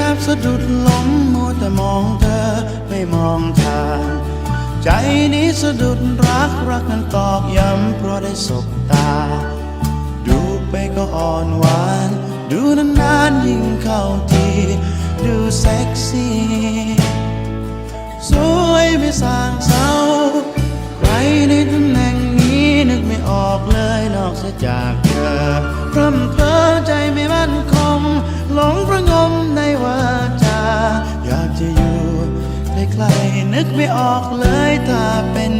แทบสะดุดล้มมัวแต่มองเธอไม่มองทาง ใจนี้สะดุดรักรักนั้นตอกย้ำเพราะได้สบตา ดูไปก็อ่อนหวาน ดูนานๆยิ่งเข้าที ดูเซ็กซี่ สวยไม่สางเนึกไม่ออกเลยถ้าเป็น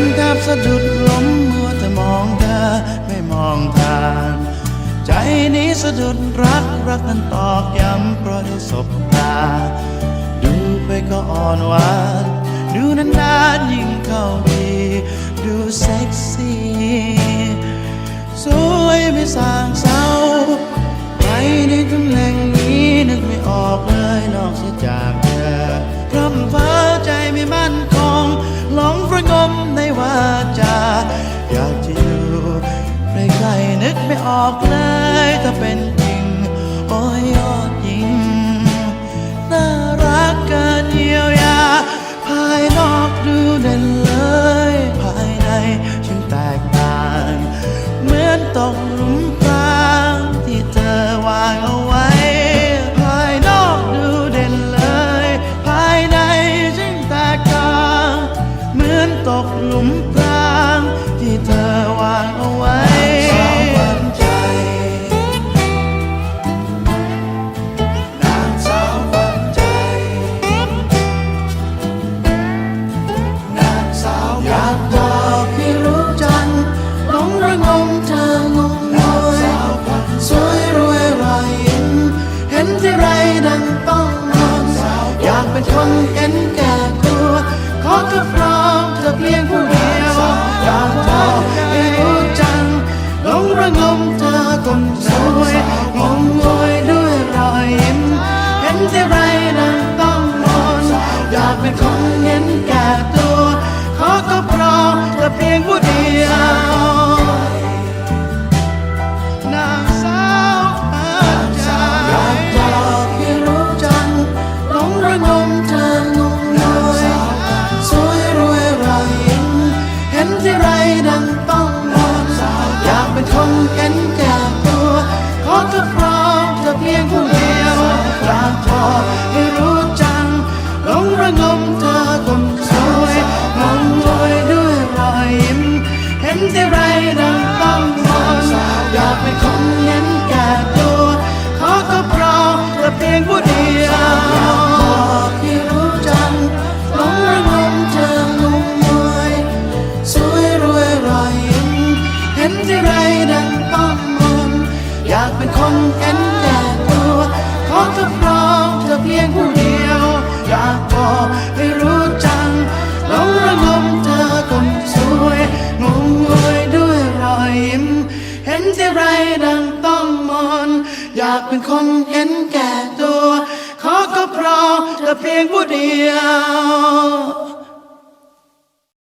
นแทบสะดุดล้มมัวแต่มองเธอไม่มองทางใจนี้สะดุดรักรักนั้นตอกย้ำเพราะได้สบตา ดูไปก็อ่อนหวาน ดูนานๆยิ่งเข้าทีดูเซ็กซี่สวยไม่สางเศร้าใครในตำแหน่งนี้นึกไม่ออกเลยนอกเสียจาก ไม่ออกเลยถ้าเป็นจริง โอ้ยยอดหญิง น่ารักเกินเยียวยา ภายนอกดูเด่นเลย ภายในช่างแตกต่าง เหมือนตกหลุมพรางที่เธอวางเอาไว้ ภายนอกดูเด่นเลย ภายในช่างแตกต่าง เหมือนตกหลุมพรางที่เธอวางเอาไว้ เป็นคนเห็นแก่ตัวขอแค่พร้อมเธอเพียงผู้เดียวอยากบอให้รู้จังหลงระงมเธอคนสวยงงงวยด้วยรอยยิ้มเห็นที่ไรนั้นต้องนอนอยากเป็นคนเห็นแก่ตัว ห็ อยากเป็นคนเห็นแก่ตัว ขอก็เพราะเธอเพียงผู้เดียว